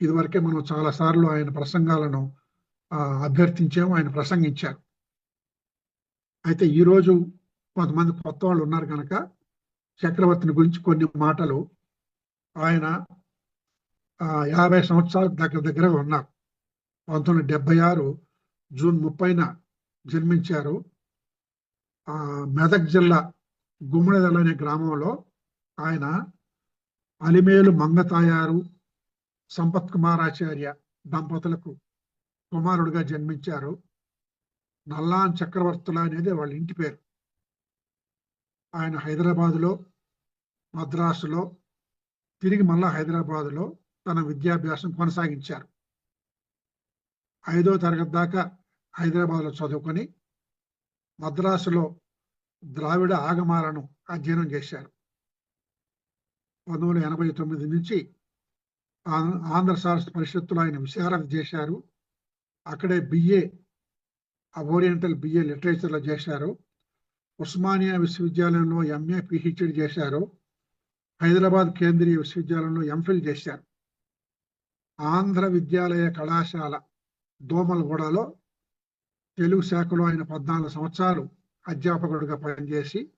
ఇదివరకే మనం చాలా సార్లు ఆయన ప్రసంగాలను అభ్యర్థించాము ఆయన ప్రసంగించారు. అయితే ఈరోజు కొంతమంది కొత్త వాళ్ళు ఉన్నారు కనుక చక్రవర్తిని గురించి కొన్ని మాటలు ఆయన యాభై సంవత్సరాల దగ్గర దగ్గర ఉన్నారు. పంతొమ్మిది డెబ్బై ఆరు జూన్ ముప్పైన జన్మించారు. మెదక్ జిల్లా గుమ్మడిదల్ అనే గ్రామంలో ఆయన అలిమేలు మంగతాయారు సంపత్ కుమారాచార్య దంపతులకు కుమారుడుగా జన్మించారు. నల్లాన్ చక్రవర్తుల అనేది వాళ్ళ ఇంటి పేరు. ఆయన హైదరాబాదులో మద్రాసులో తిరిగి మళ్ళా హైదరాబాదులో తన విద్యాభ్యాసం కొనసాగించారు. ఐదో తరగతి దాకా హైదరాబాద్లో చదువుకొని మద్రాసులో ద్రావిడ ఆగమాలను అధ్యయనం చేశారు. పంతొమ్మిది ఎనభై తొమ్మిది నుంచి ఆంధ్ర సారస్వత పరిషత్తులో ఆయన విశారద చేశారు. అక్కడే బిఏ ఓరియంటల్ బిఏ లిటరేచర్లో చేశారు. ఉస్మానియా విశ్వవిద్యాలయంలో ఎంఏ పిహెచ్డి చేశారు. హైదరాబాద్ కేంద్రీయ విశ్వవిద్యాలయంలో ఎంఫిల్ చేశారు. ఆంధ్ర విద్యాలయ కళాశాల దోమలగూడలో తెలుగు శాఖలో ఆయన పద్నాలుగు సంవత్సరాలు అధ్యాపకుడిగా పనిచేసి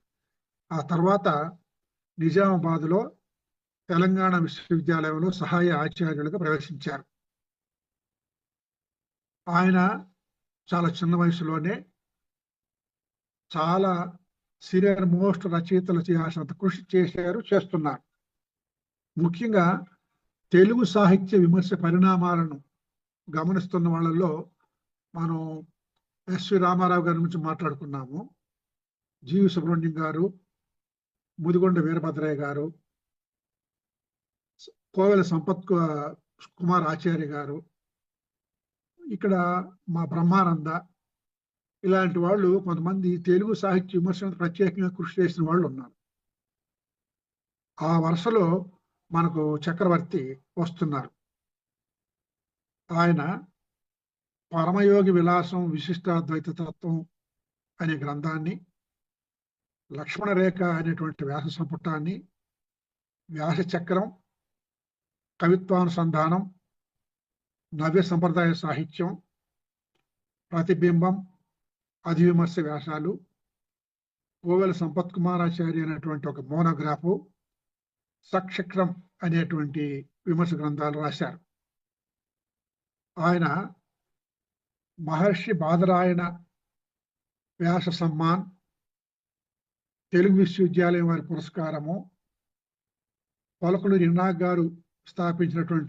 ఆ తర్వాత నిజామాబాద్లో తెలంగాణ విశ్వవిద్యాలయంలో సహాయ ఆచార్యులుగా ప్రవేశించారు. ఆయన చాలా చిన్న వయసులోనే చాలా సీనియర్ మోస్ట్ రచయితలు చేయాల్సినంత కృషి చేశారు చేస్తున్నారు. ముఖ్యంగా తెలుగు సాహిత్య విమర్శ పరిణామాలను గమనిస్తున్న వాళ్ళలో మనం ఎస్వి రామారావు గారి నుంచి మాట్లాడుకున్నాము. జీవి సుబ్రహ్మణ్యం గారు ముదిగొండ వీరభద్రయ్య గారు కోవెల సంపత్ కుమార్ ఆచార్య గారు ఇక్కడ మా బ్రహ్మానంద ఇలాంటి వాళ్ళు కొంతమంది తెలుగు సాహిత్య విమర్శలకు ప్రత్యేకంగా కృషి చేసిన వాళ్ళు ఉన్నారు. ఆ వరుసలో మనకు చక్రవర్తి వస్తున్నారు. ఆయన పరమయోగి విలాసం విశిష్టాద్వైత తత్వం అనే గ్రంథాన్ని లక్ష్మణ రేఖ అనేటువంటి వ్యాస సంపుటాన్ని వ్యాస చక్రం కవిత్వానుసంధానం నవ్య సంప్రదాయ సాహిత్యం ప్రతిబింబం అధివిమర్శ వ్యాసాలు కోవెల సంపత్ కుమారాచార్య అనేటువంటి ఒక మోనోగ్రాఫు సక్షక్రం అనేటువంటి విమర్శ గ్రంథాలు రాశారు. ఆయన మహర్షి బాదరాయణ వ్యాస సమ్మాన్ తెలుగు విశ్వవిద్యాలయం వారి పురస్కారము పొలకుడు రినాగ్ గారు స్థాపించినటువంటి